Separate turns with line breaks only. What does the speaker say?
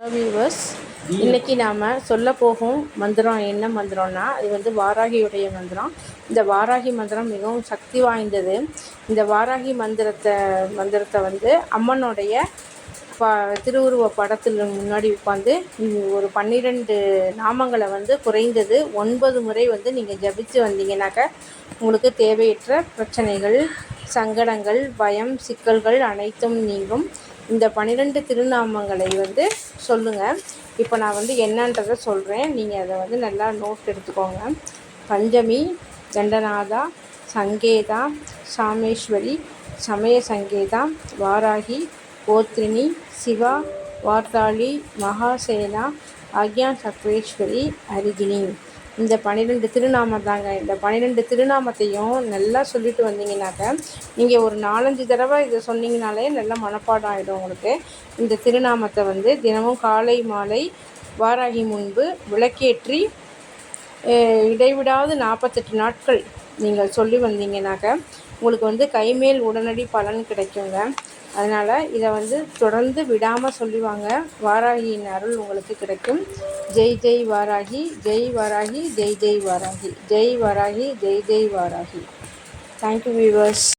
Viewers இன்னைக்கு நாம் சொல்ல போகும் மந்திரம் என்ன மந்திரம்னா இது வந்து வாராகியுடைய மந்திரம். இந்த வாராகி மந்திரம் மிகவும் சக்தி வாய்ந்தது. இந்த வாராகி மந்திரத்தை மந்திரத்தை வந்து அம்மனுடைய ப திருவுருவ படத்தில் முன்னாடி உட்காந்து ஒரு பன்னிரெண்டு நாமங்களை வந்து குறைந்தது ஒன்பது முறை வந்து நீங்கள் ஜபித்து வந்தீங்கன்னாக்க உங்களுக்கு தேவையற்ற பிரச்சனைகள் சங்கடங்கள் பயம் சிக்கல்கள் அனைத்தும் நீங்கும். இந்த பன்னிரெண்டு திருநாமங்களை வந்து சொல்லுங்கள் இப்போ நான் வந்து என்னன்றதை சொல்கிறேன் நீங்கள் அதை வந்து நல்லா நோட் எடுத்துக்கோங்க. பஞ்சமி தண்டநாதா சங்கேதா சாமேஸ்வரி சமய சங்கேதா வாராகி கோத்ரினி சிவா வார்த்தாளி மகாசேனா ஆக்யா சக்ரேஸ்வரி அரிகினி இந்த பன்னிரெண்டு திருநாமம் தாங்க இந்த பன்னிரெண்டு திருநாமத்தையும் நல்லா சொல்லிட்டு வந்தீங்கன்னாக்க நீங்கள் ஒரு நாலஞ்சு தடவை இதை சொன்னீங்கனாலே நல்லா மனப்பாடம் ஆகிடும் உங்களுக்கு. இந்த திருநாமத்தை வந்து தினமும் காலை மாலை வாராகி முன்பு விளக்கேற்றி இடைவிடாது நாற்பத்தெட்டு நாட்கள் நீங்கள் சொல்லி வந்தீங்கன்னாக்க உங்களுக்கு வந்து கைமேல் உடனடி பலன் கிடைக்குங்க. அதனால் இதை வந்து தொடர்ந்து விடாமல் சொல்லிவாங்க வாராகியின் அருள் உங்களுக்கு கிடைக்கும். Jai Jai Varahi Jai Varahi Jai Jai Varahi Jai Varahi Jai Jai Varahi. Thank you viewers